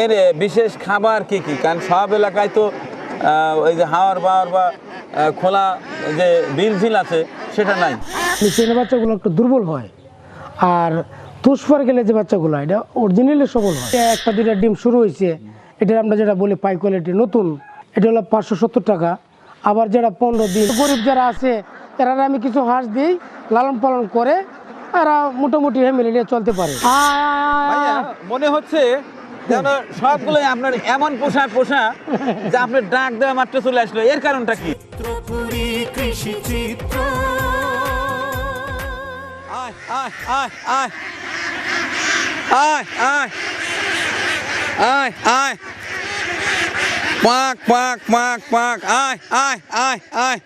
এর বিশেষ খাবার কি কি? কারণ সব এলাকায় তো ওই যে হাওয়ার বাওয়ার বা খোলা যে বিল ফিল আছে সেটা নাই। নিচের বাচ্চাগুলো একটু দুর্বল হয়। আর তুষপার গেলে যে বাচ্চাগুলো এটা অরিজিনালি সবল হয়। এটা একটা দুইটা ডিম শুরু হয়েছে। এটা আমরা যেটা বলি পাই কোয়ালিটি নতুন। এটা হলো পাঁচশো সত্তর টাকা। আবার যারা পনেরো দিন গরিব যারা আছে এরা আমি কিছু হাঁস দিই লালন পালন করে এরা মোটামুটি ফ্যামিলি নিয়ে চলতে পারে। মনে হচ্ছে যেন সবগুলোই আপনার এমন পোষা পোষা যে আপনার ডাক দেওয়া মাত্র চলে আসলো। এর কারণটা কি? কৃষি চিত্র। আয় আয় আয় আয়। আয় আয়। আয় আয়। পাক পাক পাক পাক। আয় আয় আয়। আয়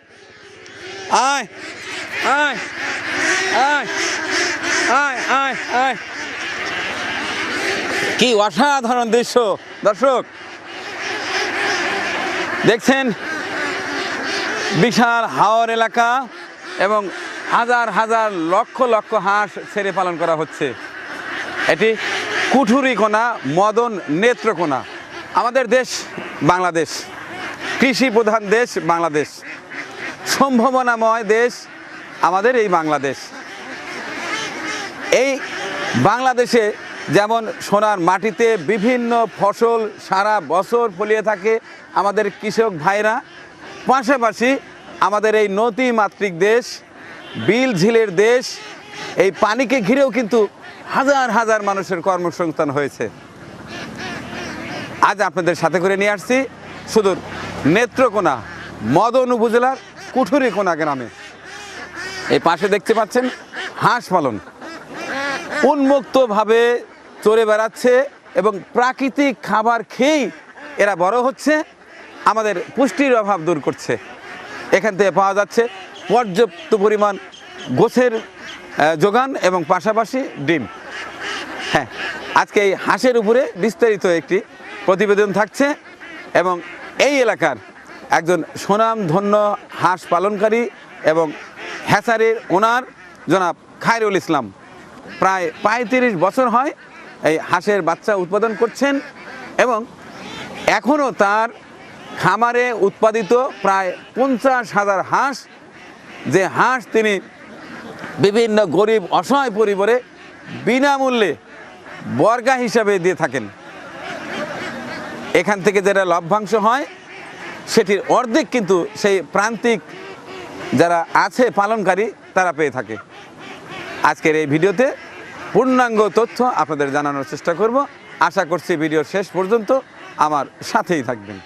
আয় আয়। আয় আয় আয় আয়। কি অসাধারণ দৃশ্য। দর্শক, দেখছেন? বিশাল হাওর এলাকা এবং হাজার হাজার লক্ষ লক্ষ হাঁস ছেড়ে পালন করা হচ্ছে। এটি কুঠুরি কুঠুরিকোনা মদন নেত্রকোনা আমাদের দেশ বাংলাদেশ। কৃষি প্রধান দেশ বাংলাদেশ। সম্ভাবনাময় দেশ আমাদের এই বাংলাদেশ। এই বাংলাদেশে যেমন সোনার মাটিতে বিভিন্ন ফসল সারা বছর ফলিয়ে থাকে আমাদের কৃষক ভাইরা। পাশাপাশি আমাদের এই নদী মাতৃক দেশ, বিল ঝিলের দেশ, এই পানিকে ঘিরেও কিন্তু হাজার হাজার মানুষের কর্মসংস্থান হয়েছে। আজ আপনাদের সাথে করে নিয়ে আসছি শুধু নেত্রকোনা, মদন উপজেলার কুঠুরিকোনা গ্রামে। এই পাশে দেখতে পাচ্ছেন হাঁস পালন। উন্মুক্তভাবে চড়ে বেড়াচ্ছে এবং প্রাকৃতিক খাবার খেয়েই এরা বড় হচ্ছে, আমাদের পুষ্টির অভাব দূর করছে। এখান থেকে পাওয়া যাচ্ছে পর্যাপ্ত পরিমাণ গোছের যোগান এবং পাশাপাশি ডিম। হ্যাঁ আজকে এই হাঁসের উপরে বিস্তারিত একটি প্রতিবেদন থাকছে এবং এই এলাকার একজন সুনামধন্য হাঁস পালনকারী এবং হ্যাসারের ওনার জনাব খায়রুল ইসলাম। প্রায় পঁয়ত্রিশ বছর হয় এই হাঁসের বাচ্চা উৎপাদন করছেন এবং এখনও তার খামারে উৎপাদিত প্রায় পঞ্চাশ হাজার হাঁস, যে হাঁস তিনি বিভিন্ন গরিব অসহায় পরিবারে বিনামূল্যে বর্গা হিসাবে দিয়ে থাকেন। এখান থেকে যেটা লভ্যাংশ হয়, সেটির অর্ধেক কিন্তু সেই প্রান্তিক যারা আছে পালনকারী, তারা পেয়ে থাকে। আজকের এই ভিডিওতে পূর্ণাঙ্গ তথ্য আপনাদের জানানোর চেষ্টা করব। আশা করছি ভিডিওর শেষ পর্যন্ত আমার সাথেই থাকবেন।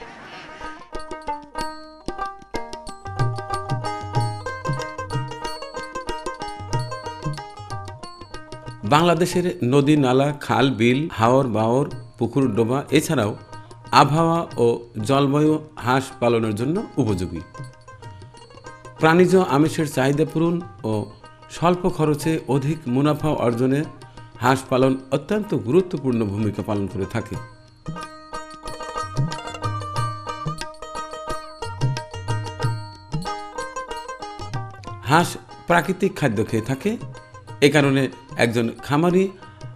বাংলাদেশের নদী, নালা, খাল, বিল, হাওর, বাওর, পুকুর, ডোবা এছাড়াও আবহাওয়া ও জলবায়ু হাঁস পালনের জন্য উপযোগী। প্রাণীজ আমিষের চাহিদা পূরণ ও স্বল্প খরচে অধিক মুনাফা অর্জনে হাঁস পালন অত্যন্ত গুরুত্বপূর্ণ ভূমিকা পালন করে থাকে। হাঁস প্রাকৃতিক খাদ্য খেয়ে থাকে। এ কারণে একজন খামারি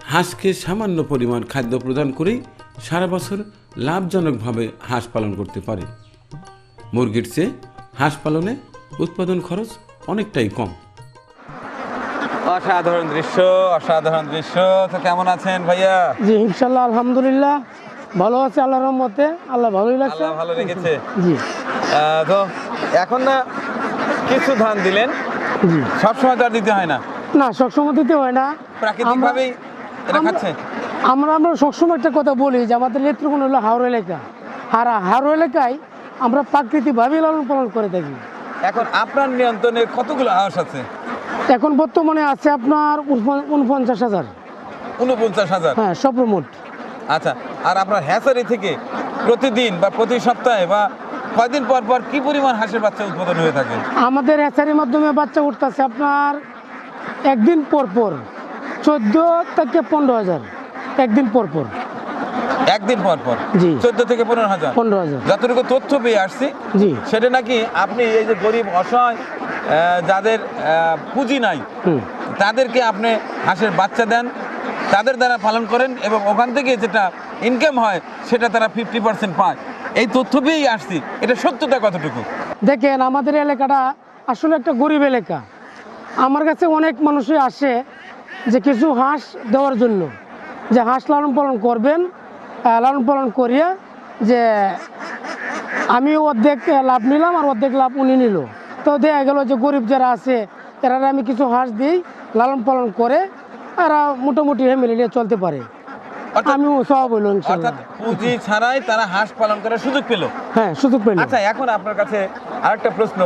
হাঁসকে সামান্য পরিমাণ খাদ্য প্রদান করেই সারা বছর লাভজনকভাবে হাঁস পালন করতে পারে। মুরগির চেয়ে হাঁস পালনে উৎপাদন খরচ অনেকটাই কম। অসাধারণ দৃশ্য অসাধারণ দৃশ্য। তো কেমন আছেন ভাইয়া? জি ইনশাল্লাহ আলহামদুলিল্লাহ। ভালো আছে আল্লাহর রহমতে। আল্লাহ ভালোই লাগছে আল্লাহ ভালো রেখেছে। জি। তো এখন না কিছু ধান দিলেন। জি। সবসময় তো আর দিতে হয় না? না সবসময় দিতে হয় না। প্রাকৃতিকভাবেই এটা আমরা- খাচ্ছে? আমরা আমরা সবসময় একটা কথা বলি যে আমাদের নেত্রকোনা হলো হাওড় এলাকা। আর হাওড় এলাকায় আমরা প্রাকৃতিকভাবেই লালন পালন করে থাকি। এখন আপনার নিয়ন্ত্রণে কতগুলো হাঁস আছে? এখন বর্তমানে আছে আপনার উনপঞ্চাশ হাজার। উনপঞ্চাশ হাজার? হ্যাঁ সব সর্বমোট আচ্ছা আর আপনার হ্যাচারি থেকে প্রতিদিন বা প্রতি সপ্তাহে বা কয়দিন পর পর কি পরিমাণ হাঁসের বাচ্চা উৎপাদন হয়ে থাকে? আমাদের হ্যাচারির মাধ্যমে বাচ্চা উঠতেছে আপনার একদিন পর পর চোদ্দ থেকে পনেরো হাজার। একদিন পর পর। একদিন পর পর? জি। চোদ্দ থেকে পনেরো হাজার? পনেরো হাজার। যতটুকু তথ্য পেয়ে আসছি জি। সেটা নাকি আপনি এই যে গরিব অসহায় যাদের পুঁজি নাই হুম। তাদেরকে আপনি হাঁসের বাচ্চা দেন তাদের দ্বারা পালন করেন এবং ওখান থেকে যেটা ইনকাম হয় সেটা তারা ফিফটি পার্সেন্ট পায়। এই তথ্য পেয়েই আসছি। এটা সত্যতা কতটুকু? দেখেন আমাদের এলাকাটা আসলে একটা গরিব এলাকা। আমার কাছে অনেক মানুষই আসে যে কিছু হাঁস দেওয়ার জন্য। যে হাঁস লালন পালন করবেন লালন পালন করিয়া যে আমি অর্ধেক লাভ নিলাম আর অর্ধেক লাভ উনি নিল। তো দেখা গেল যে গরিব যারা আছে এরা আমি কিছু হাঁস দিই লালন পালন করে এরা মোটামুটি ফ্যামিলি নিয়ে চলতে পারে। আমিও সব হইল অর্থাৎ পুঁজি ছাড়াই তারা হাঁস পালন করার সুযোগ পেল। হ্যাঁ সুযোগ পেল। আচ্ছা এখন আপনার কাছে আরেকটা প্রশ্ন।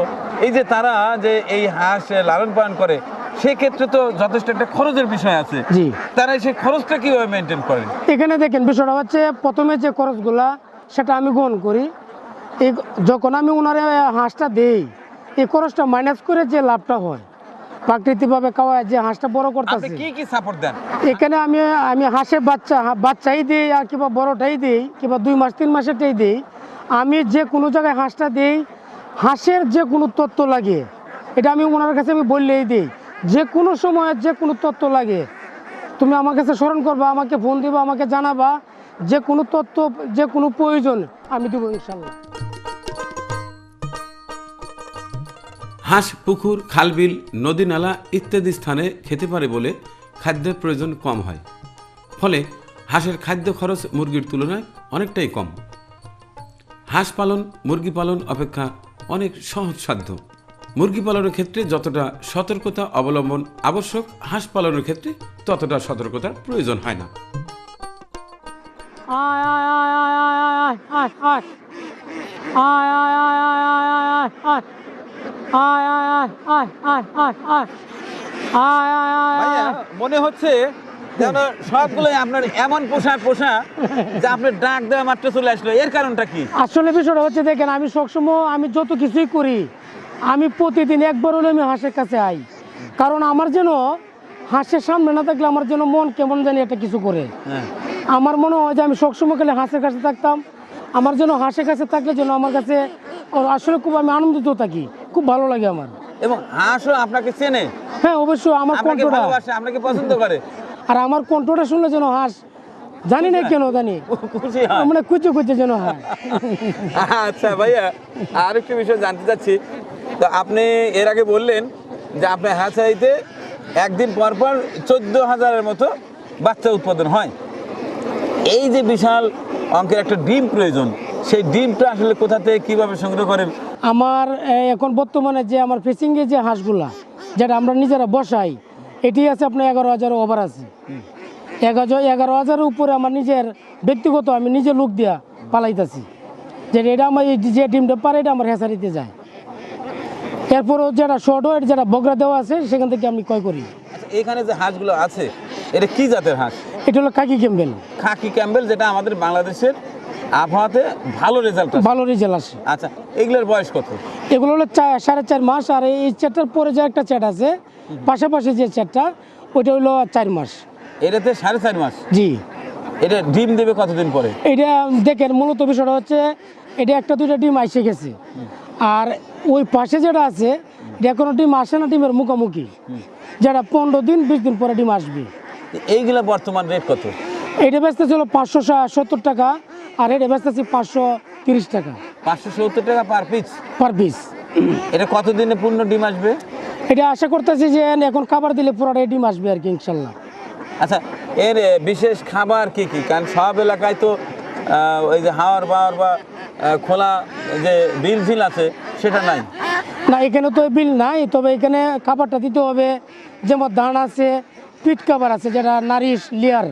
এই যে তারা যে এই হাঁস লালন পালন করে সেক্ষেত্রে তো যথেষ্ট একটা খরচের বিষয় আছে। জি। তারা সেই খরচটা কীভাবে মেনটেন করেন? এখানে দেখেন বিষয়টা হচ্ছে প্রথমে যে খরচগুলা সেটা আমি গ্রহণ করি। যখন আমি ওনারে হাঁসটা দেই এই খরচটা মাইনাস করে যে লাভটা হয় প্রাকৃতিকভাবে খাওয়ায় যে হাঁসটা বড় করতেছে। কি কি সাপোর্ট দেন? এখানে আমি আমি হাঁসের বাচ্চা বাচ্চাই দিই আর কিংবা বড়টাই দিই কিংবা দুই মাস তিন মাসেরটাই দিই। আমি যে কোনো জায়গায় হাঁসটা দিই হাঁসের যে কোনো তথ্য লাগে। এটা আমি ওনার কাছে আমি বললেই দিই যে কোনো সময় যে কোনো তথ্য লাগে। তুমি আমার কাছে স্মরণ করবা আমাকে ফোন দিবা আমাকে জানাবা যে কোনো তথ্য যে কোনো প্রয়োজন আমি দেবো ইনশাল্লাহ। হাঁস পুকুর খালবিল নদী নালা ইত্যাদি স্থানে খেতে পারে বলে খাদ্যের প্রয়োজন কম হয় ফলে হাঁসের খাদ্য খরচ মুরগির তুলনায় অনেকটাই কম হাঁস পালন মুরগি পালন অপেক্ষা অনেক সহজসাধ্য মুরগি পালনের ক্ষেত্রে যতটা সতর্কতা অবলম্বন আবশ্যক হাঁস পালনের ক্ষেত্রে ততটা সতর্কতার প্রয়োজন হয় না আয় আয় আয় আয় আয় আয় আয়। আয় আয় আয় মনে হচ্ছে যেন সবগুলোই আপনার এমন পোশাক পোষা যে আপনার ডাক দেওয়া মাত্র চলে আসলো। এর কারণটা কি? আসলে বিষয়টা হচ্ছে দেখেন আমি সবসময় আমি যত কিছুই করি আমি প্রতিদিন একবার হলে আমি হাঁসের কাছে আই। কারণ আমার যেন হাঁসের সামনে না থাকলে আমার যেন মন কেমন জানি একটা কিছু করে। হ্যাঁ। আমার মনে হয় যে আমি সবসময় খালি হাঁসের কাছে থাকতাম। আমার যেন হাঁসের কাছে থাকলে যেন আমার কাছে আসলে খুব আমি আনন্দিত থাকি। খুব ভালো লাগে আমার। এবং হাঁসও আপনাকে চেনে। হ্যাঁ অবশ্যই আমার আপনাকে কণ্ঠটা। ভালোবাসে আপনাকে পছন্দ করে। আর আমার কণ্ঠটা শুনলে যেন হাঁস জানি না কেন জানি। মানে কুচে কুচে যেন হয়। আচ্ছা ভাইয়া আর একটু বিষয় জানতে চাচ্ছি। তো আপনি এর আগে বললেন যে আপনার হ্যাচারিতে একদিন পর পর চোদ্দ হাজারের মতো বাচ্চা উৎপাদন হয়। এই যে বিশাল অঙ্কের একটা ডিম প্রয়োজন সেই ডিমটা আসলে কোথা থেকে কীভাবে সংগ্রহ করেন আমার এখন বর্তমানে যে আমার ফিশিংয়ে যে হাঁসগুলা যেটা আমরা নিজেরা বসাই এটি আছে আপনার এগারো হাজার ওভার আছে। এগারো এগারো হাজারের উপরে আমার নিজের ব্যক্তিগত আমি নিজে লোক দিয়া পালাইতেছি। যে এটা আমার এই যে ডিমটা পারে এটা আমার হেসারিতে যায়। এরপরও যেটা শর্ট ওয়েট যেটা বগরা দেওয়া আছে সেখান থেকে আমি ক্রয় করি। আচ্ছা এখানে যে হাঁসগুলো আছে এটা কি জাতের হাঁস? এটা হলো কাকি ক্যাম্বেল। খাকি ক্যাম্বেল যেটা আমাদের বাংলাদেশের আবহাওয়াতে ভালো রেজাল্ট ভালো রেজাল্ট আসে। আচ্ছা এগুলোর বয়স কত? এগুলো হলো সাড়ে চার মাস আর এই চ্যাটটার পরে যে একটা চ্যাট আছে পাশাপাশি যে চ্যাটটা ওইটা হলো চার মাস। এটাতে সাড়ে চার মাস? জি। এটা ডিম দেবে কতদিন পরে? এটা দেখেন মূলত বিষয়টা হচ্ছে এটা একটা দুইটা ডিম আইসে গেছে। আর ওই পাশে যেটা আছে এটা কোনো ডিম আসে না ডিমের মুখোমুখি। যেটা পনেরো দিন বিশ দিন পরে ডিম আসবে। এইগুলো বর্তমান রেট কত? এটা বেচতে ছিল পাঁচশো সত্তর টাকা। আর এটা বেচতেছি পাঁচশো তিরিশ টাকা। পাঁচশো সত্তর টাকা পার পিস পার পিস এটা কতদিনে পূর্ণ ডিম আসবে? এটা আশা করতেছি যে এখন খাবার দিলে পুরোটাই ডিম আসবে আর কি ইনশাল্লাহ। আচ্ছা এর বিশেষ খাবার কি কি? কারণ সব এলাকায় তো ওই যে হাওয়ার বাওয়ার বা খোলা যে বিল ফিল আছে সেটা নাই। না এখানে তো বিল নাই তবে এখানে খাবারটা দিতে হবে। যেমন ধান আছে পিট খাবার আছে যেটা নারিশ লেয়ার।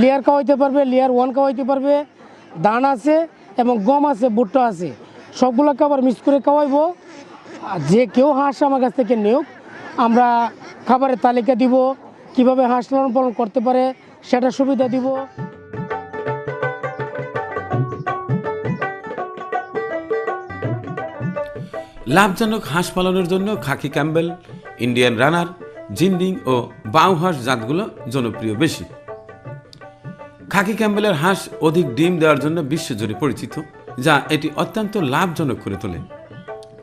লেয়ার খাওয়াইতে পারবে লেয়ার ওয়ান খাওয়াইতে পারবে। ধান আছে এবং গম আছে, ভুট্টা আছে। সবগুলো খাবার মিক্স করে খাওয়াইবো। যে কেউ হাঁস আমার কাছ থেকে নেওক আমরা খাবারের তালিকা দিব, কীভাবে হাঁস লালন পালন করতে পারে সেটা সুবিধা দিব। লাভজনক হাঁস পালনের জন্য খাকি ক্যাম্বেল, ইন্ডিয়ান রানার, জিন্ডিং ও বাউ হাঁস জাতগুলো জনপ্রিয় বেশি। খাকি ক্যাম্বেলের হাঁস অধিক ডিম দেওয়ার জন্য বিশ্বজুড়ে পরিচিত, যা এটি অত্যন্ত লাভজনক করে তোলে।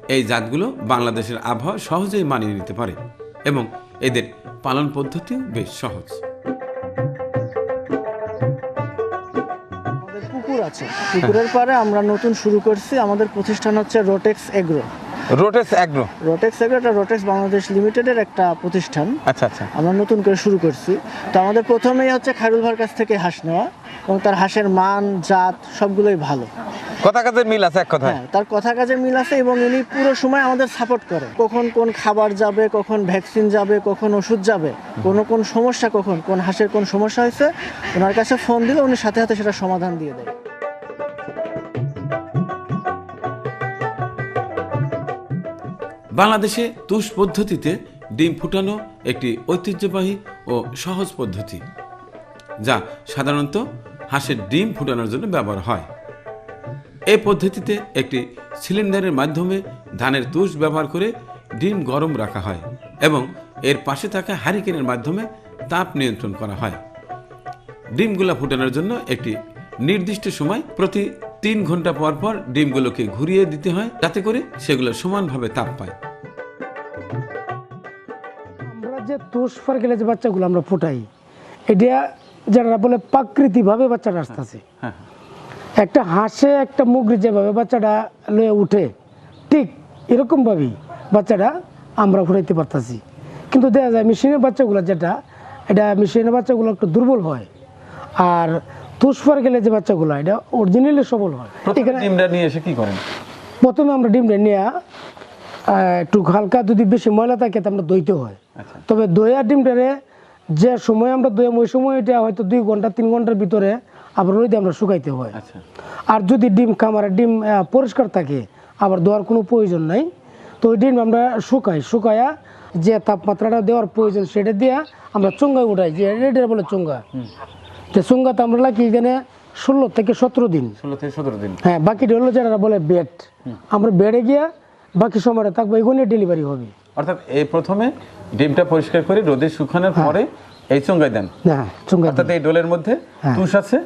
এই জাতগুলো বাংলাদেশের আবহাওয়া সহজেই মানিয়ে নিতে পারে এবং এদের পালন পদ্ধতিও বেশ সহজ। আছে। পুকুরের পারে আমরা নতুন শুরু করছি। আমাদের প্রতিষ্ঠান হচ্ছে Rotex agro Rotex agro Rotex agro এটা রোটেক্স বাংলাদেশ লিমিটেডের একটা প্রতিষ্ঠান। আচ্ছা আচ্ছা। আমরা নতুন করে শুরু করছি। তো আমাদের প্রথমেই হচ্ছে খায়রুল ভাইয়ের কাছ থেকে হাঁস নেওয়া এবং তার হাঁসের মান জাত সবগুলোই ভালো। কথা কাজের মিল আছে এক কথায়। হ্যাঁ তার কথা কাজে মিল আছে এবং ইনি পুরো সময় আমাদের সাপোর্ট করে। কখন কোন খাবার যাবে কখন ভ্যাকসিন যাবে কখন ওষুধ যাবে কোন কোন সমস্যা কখন কোন হাঁসের কোন সমস্যা হয়েছে ওনার কাছে ফোন দিলে উনি সাথে সাথে সেটা সমাধান দিয়ে দেয়। বাংলাদেশে তুষ পদ্ধতিতে ডিম ফুটানো একটি ঐতিহ্যবাহী ও সহজ পদ্ধতি, যা সাধারণত হাঁসের ডিম ফুটানোর জন্য ব্যবহার হয়। এই পদ্ধতিতে একটি সিলিন্ডারের মাধ্যমে ধানের তুষ ব্যবহার করে ডিম গরম রাখা হয় এবং এর পাশে থাকা হারিকেনের মাধ্যমে তাপ নিয়ন্ত্রণ করা হয়। ডিমগুলা ফুটানোর জন্য একটি নির্দিষ্ট সময় প্রতি তিন ঘণ্টা পর পর ডিমগুলোকে ঘুরিয়ে দিতে হয় যাতে করে সেগুলো সমানভাবে তাপ পায়। আমরা যে তোষ ফার গেলে যে বাচ্চাগুলো আমরা ফুটাই এটা যারা বলে প্রাকৃতিকভাবে বাচ্চাটা আসতেছে। একটা হাসে একটা মুগরি যেভাবে বাচ্চাটা লয়ে উঠে ঠিক এরকমভাবেই বাচ্চাটা আমরা ফুটাইতে পারতাছি। কিন্তু দেখা যায় মেশিনের বাচ্চাগুলো যেটা এটা মেশিনের বাচ্চাগুলো একটু দুর্বল হয়। আর তুষ ফার গেলে যে বাচ্চাগুলো এটা অরিজিনালি সবল হয়। ডিমটা নিয়ে এসে কি করেন? প্রথমে আমরা ডিমটা নিয়ে একটু হালকা যদি বেশি ময়লা থাকে তো আমরা দইতে হয়। আচ্ছা। তবে দইয়া ডিমটারে যে সময় আমরা দইয়াম ওই সময় এটা হয়তো দুই ঘণ্টা তিন ঘণ্টার ভিতরে আবার রোদে আমরা শুকাইতে হয়। আচ্ছা। আর যদি ডিম কামার ডিম পরিষ্কার থাকে আবার দেওয়ার কোনো প্রয়োজন নাই তো ওই ডিম আমরা শুকাই। শুকায়া যে তাপমাত্রাটা দেওয়ার প্রয়োজন সেটা দিয়ে আমরা চুঙ্গায় উঠাই যে এটা বলে চুঙ্গা। তো চুঙ্গাতে আমরা লাগি এখানে ষোলো থেকে সতেরো দিন। ষোলো থেকে সতেরো দিন। হ্যাঁ বাকিটা হলো যারা বলে বেড আমরা বেডে গিয়া বাকি সময়টা থাকব এগুলো ডেলিভারি হবে। অর্থাৎ এই প্রথমে ডিমটা পরিষ্কার করে রোদে শুকানোর পরে এই চুঙ্গাই দেন। হ্যাঁ চুঙ্গা অর্থাৎ এই ডোলের মধ্যে হ্যাঁ। তুষ আছে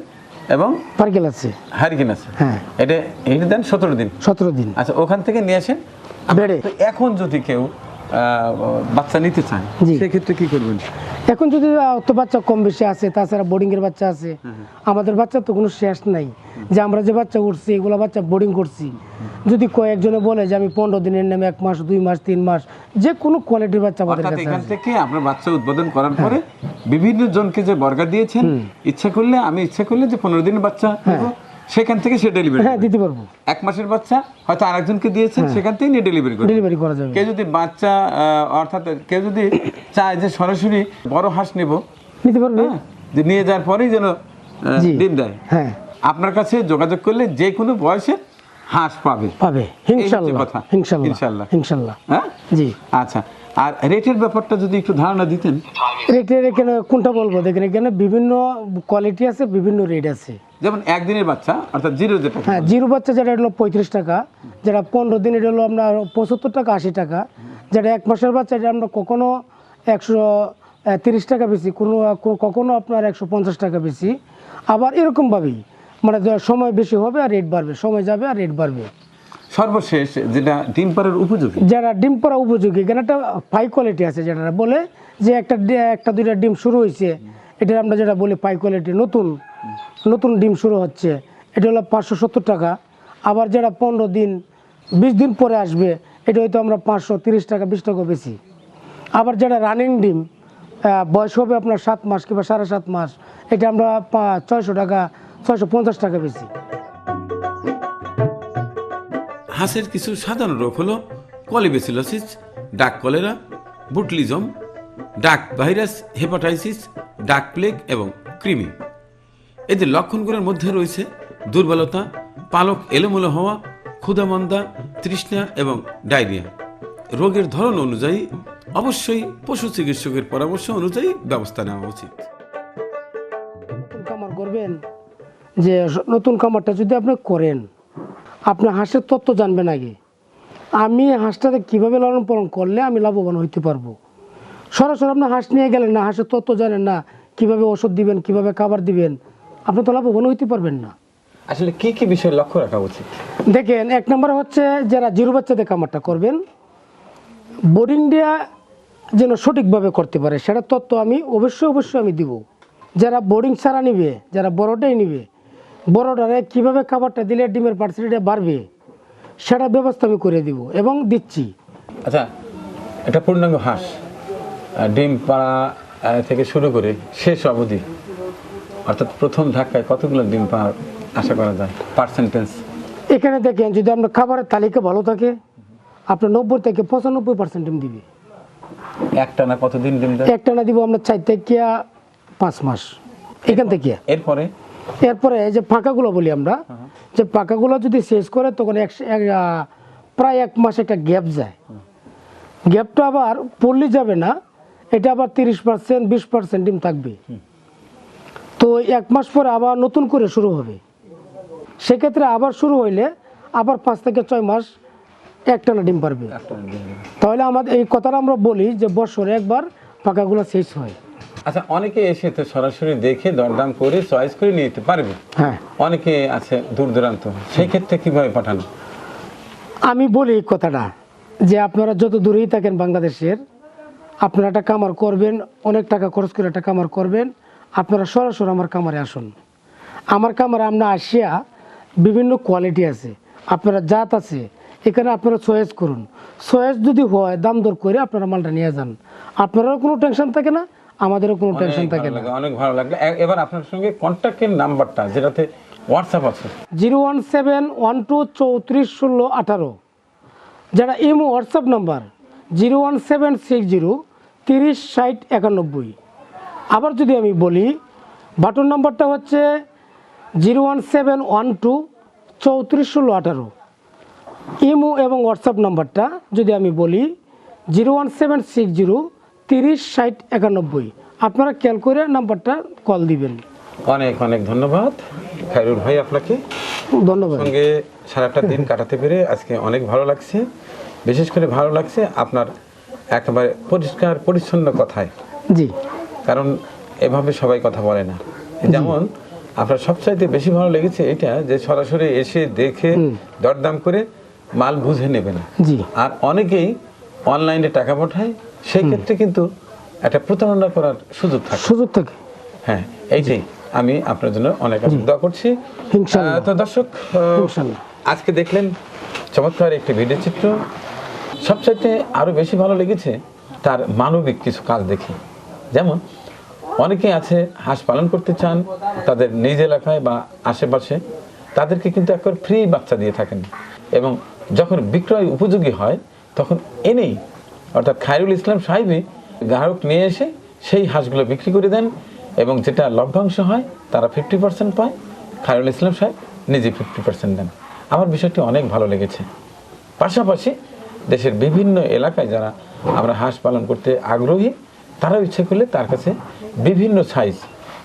এবং পার্কেল আছে। হারিকেন আছে। হ্যাঁ। এটা এইটা দেন সতেরো দিন। সতেরো দিন। আচ্ছা ওখান থেকে নিয়ে আসেন। বেডে এখন যদি কেউ বাচ্চা নিতে সেক্ষেত্রে কি করবেন? এখন যদি অত বাচ্চা কম বেশি আছে তাছাড়া বোর্ডিং এর বাচ্চা আছে আমাদের বাচ্চা তো কোনো শেষ নাই। যে আমরা যে বাচ্চা উঠছি এগুলো বাচ্চা বোর্ডিং করছি। যদি কয়েকজনে বলে যে আমি পনেরো দিনের নামে এক মাস দুই মাস তিন মাস যে কোনো কোয়ালিটির বাচ্চা আমাদের কাছে এখান থেকে আপনার বাচ্চা উদ্বোধন করার পরে বিভিন্ন জনকে যে বর্গা দিয়েছেন ইচ্ছা করলে আমি ইচ্ছা করলে যে পনেরো দিনের বাচ্চা সেখান থেকে সে ডেলিভারি হ্যাঁ দিতে পারব। এক মাসের বাচ্চা হয়তো আরেকজনকে দিয়েছেন সেখান থেকে নিয়ে ডেলিভারি করবে ডেলিভারি করা যাবে। কেউ যদি বাচ্চা অর্থাৎ কেউ যদি চায় যে সরাসরি বড় হাঁস নেব নিতে পারবে। হ্যাঁ, যে নিয়ে যাওয়ার পরেই যেন। ডিম দেয়। হ্যাঁ। আপনার কাছে যোগাযোগ করলে যে কোনো বয়সে হাঁস পাবে। পাবে। ইনশাল্লাহ। কথা। ইনশাল্লাহ। ইনশাল্লাহ। ইনশাল্লাহ। হ্যাঁ? জি। আচ্ছা। আর রেটের ব্যাপারটা যদি একটু ধারণা দিতেন। রেটের এখানে কোনটা বলব? দেখেন এখানে বিভিন্ন কোয়ালিটি আছে বিভিন্ন রেট আছে। যেমন একদিনের বাচ্চা অর্থাৎ জিরো যেটা হ্যাঁ জিরো বাচ্চা যেটা হলো পঁয়ত্রিশ টাকা। যেটা পনেরো দিন এটা হলো আপনার পঁচাত্তর টাকা আশি টাকা। যেটা এক মাসের বাচ্চা এটা আমরা কখনো একশো তিরিশ টাকা বেশি কোনো কখনো আপনার একশো পঞ্চাশ টাকা বেশি। আবার এরকমভাবেই মানে সময় বেশি হবে আর রেট বাড়বে সময় যাবে আর রেট বাড়বে। সর্বশেষ যেটা ডিম পাড়ার উপযোগী। যারা ডিম পাড়া উপযোগী এখানে একটা পাই কোয়ালিটি আছে যেটা বলে যে একটা একটা দুইটা ডিম শুরু হয়েছে এটা আমরা যেটা বলি পাই কোয়ালিটি নতুন নতুন ডিম শুরু হচ্ছে, এটা হলো পাঁচশো সত্তর টাকা। আবার যেটা পনেরো দিন, বিশ দিন পরে আসবে, এটা হয়তো আমরা পাঁচশো তিরিশ টাকা, বিশ টাকা বেশি। আবার যেটা রানিং ডিম বয়স হবে আপনার সাত মাস কিংবা সাড়ে সাত মাস, এটা আমরা ছয়শো টাকা, ছয়শো পঞ্চাশ টাকা বেশি। হাঁসের কিছু সাধারণ রোগ হলো কলিবেসিলোসিস, ডাক কলেরা, বুটলিজম, ডাক ভাইরাস, হেপাটাইসিস, ডাক প্লেগ এবং কৃমি। এদের লক্ষণগুলোর মধ্যে রয়েছে দুর্বলতা, পালক এলোমেলো হওয়া, ক্ষুধামন্দা, তৃষ্ণা এবং ডায়রিয়া। রোগের ধরন অনুযায়ী অবশ্যই পশু চিকিৎসকের পরামর্শ অনুযায়ী ব্যবস্থা নেওয়া উচিত। খামার করবেন, যে নতুন কামারটা যদি আপনি করেন আপনি হাঁসের তত্ত্ব জানবেন আগে। আমি হাঁসটাতে কীভাবে লালন পালন করলে আমি লাভবান হইতে পারব? সরাসরি আপনি হাঁস নিয়ে গেলেন না হাঁসের তত্ত্ব জানেন না কীভাবে ওষুধ দিবেন কীভাবে খাবার দিবেন আপনি তো লাভবান হইতে পারবেন না। আসলে কি কি বিষয়ে লক্ষ্য রাখা উচিত? দেখেন এক নম্বর হচ্ছে যারা জিরো বাচ্চাদের খামারটা করবেন বোর্ডিং দেওয়া যেন সঠিকভাবে করতে পারে সেটা তত্ত্ব আমি অবশ্যই অবশ্যই আমি দিব। যারা বোর্ডিং ছাড়া নিবে যারা বড়টাই নিবে বড়টারে কীভাবে খাবারটা দিলে ডিমের পার্সেন্টটা বাড়বে সেটা ব্যবস্থা আমি করে দিব এবং দিচ্ছি। আচ্ছা এটা পূর্ণাঙ্গ হাঁস ডিম পাড়া থেকে শুরু করে শেষ অবধি অর্থাৎ প্রথম ধাক্কায় কতগুলো ডিম পাওয়ার আশা করা যায়? পার্সেন্টেজ এখানে দেখেন যদি আপনার খাবারের তালিকা ভালো থাকে আপনার নব্বই থেকে পঁচানব্বই পার্সেন্ট ডিম দিবে। একটানা কতদিন ডিম দেয়? একটা দিব আপনার চার থেকে পাঁচ মাস। এখান থেকে। এরপরে? এরপরে এই যে পাকাগুলো বলি আমরা যে পাকাগুলো যদি শেষ করে তখন এক- প্রায় এক মাস একটা গ্যাপ যায়। গ্যাপটা আবার পড়লে যাবে না এটা আবার তিরিশ পার্সেন্ট বিশ পার্সেন্ট ডিম থাকবে। তো এক মাস পরে আবার নতুন করে শুরু হবে। সেক্ষেত্রে আবার শুরু হইলে আবার পাঁচ থেকে ছয় মাস একটানা ডিম পারবে। তাহলে আমাদের এই কথাটা আমরা বলি যে বছরে একবার পাকাগুলো শেষ হয়। আচ্ছা অনেকে এসে তো সরাসরি দেখে দরদাম করে চয়েস করে নিয়ে যেতে পারবে। হ্যাঁ। অনেকে আছে দূর দূরান্ত। সেই ক্ষেত্রে কীভাবে পাঠানো? আমি বলি এই কথাটা যে আপনারা যত দূরেই থাকেন বাংলাদেশের আপনারা একটা কামার করবেন অনেক টাকা খরচ করে একটা কামার করবেন আপনারা সরাসরি আমার কামারে আসুন। আমার কামারে আমরা আসিয়া বিভিন্ন কোয়ালিটি আছে আপনারা জাত আছে এখানে আপনারা চয়েস করুন। চয়েস যদি হয় দাম দর করে আপনারা মালটা নিয়ে যান। আপনারাও কোনো টেনশন থাকে না আমাদেরও কোনো টেনশন থাকে না। অনেক ভালো লাগল। এবার আপনার সঙ্গে কন্ট্যাক্টের নাম্বারটা যেটাতে হোয়াটসঅ্যাপ আছে। Zero one seven one two চৌত্রিশ ষোলো আঠারো। যারা imo WhatsApp number zero one seven six zero তিরিশ ষাট একানব্বই। আবার যদি আমি বলি বাটন নাম্বারটা হচ্ছে zero one seven one two চৌত্রিশ ষোলো আঠারো। ইমো এবং হোয়াটসঅ্যাপ নাম্বারটা যদি আমি বলি zero one seven six zero তিরিশ ষাট একানব্বই। আপনারা খেয়াল করে নাম্বারটা কল দিবেন। অনেক অনেক ধন্যবাদ। খাইরুল ভাই আপনাকে। ধন্যবাদ। সঙ্গে সারাটা দিন কাটাতে পেরে আজকে অনেক ভালো লাগছে। বিশেষ করে ভালো লাগছে আপনার একেবারে পরিষ্কার পরিচ্ছন্ন কথায়। জি। কারণ এভাবে সবাই কথা বলে না। যেমন আপনার সবচাইতে বেশি ভালো লেগেছে এটা যে সরাসরি এসে দেখে দরদাম করে মাল বুঝে নেবে না। জি। আর অনেকেই অনলাইনে টাকা পাঠায় সেই ক্ষেত্রে কিন্তু একটা প্রতারণা করার সুযোগ থাকে। সুযোগ থাকে। হ্যাঁ এইটাই আমি আপনার জন্য অনেক দোয়া করছি। তো দর্শক আজকে দেখলেন চমৎকার একটি ভিডিও চিত্র। সবচাইতে আরও বেশি ভালো লেগেছে তার মানবিক কিছু কাজ দেখে। যেমন অনেকে আছে হাঁস পালন করতে চান তাদের নিজ এলাকায় বা আশেপাশে তাদেরকে কিন্তু একবার ফ্রি বাচ্চা দিয়ে থাকেন। এবং যখন বিক্রয় উপযোগী হয় তখন এনেই অর্থাৎ খায়রুল ইসলাম সাহেবই গ্রাহক নিয়ে এসে সেই হাঁসগুলো বিক্রি করে দেন এবং যেটা লভ্যাংশ হয়, তারা ফিফটি পার্সেন্ট পায়। খায়রুল ইসলাম সাহেব নিজে ফিফটি পার্সেন্ট দেন। আমার বিষয়টি অনেক ভালো লেগেছে। পাশাপাশি দেশের বিভিন্ন এলাকায় যারা আমরা হাঁস পালন করতে আগ্রহী, তারাও ইচ্ছে করলে তার কাছে বিভিন্ন সাইজ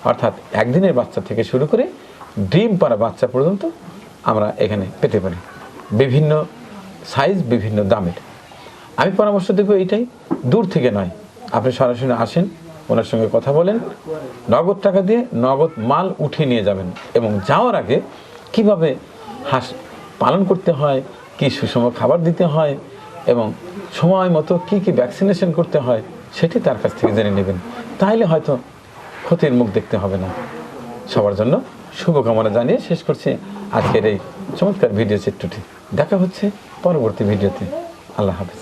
অর্থাৎ একদিনের বাচ্চা থেকে শুরু করে ডিম পাড়া বাচ্চা পর্যন্ত আমরা এখানে পেতে পারি। বিভিন্ন সাইজ বিভিন্ন দামের। আমি পরামর্শ দেবো এইটাই, দূর থেকে নয়। আপনি সরাসরি আসেন, ওনার সঙ্গে কথা বলেন, নগদ টাকা দিয়ে নগদ মাল উঠিয়ে নিয়ে যাবেন এবং যাওয়ার আগে কীভাবে হাঁস পালন করতে হয়, কি সুষম খাবার দিতে হয় এবং সময় মতো কি কি ভ্যাকসিনেশন করতে হয়, সেটি তার কাছ থেকে জেনে নেবেন। তাহলে হয়তো ক্ষতির মুখ দেখতে হবে না। সবার জন্য শুভকামনা জানিয়ে শেষ করছি আজকের এই চমৎকার ভিডিও চিত্রটি। দেখা হচ্ছে পরবর্তী ভিডিওতে আল্লাহ হাফেজ।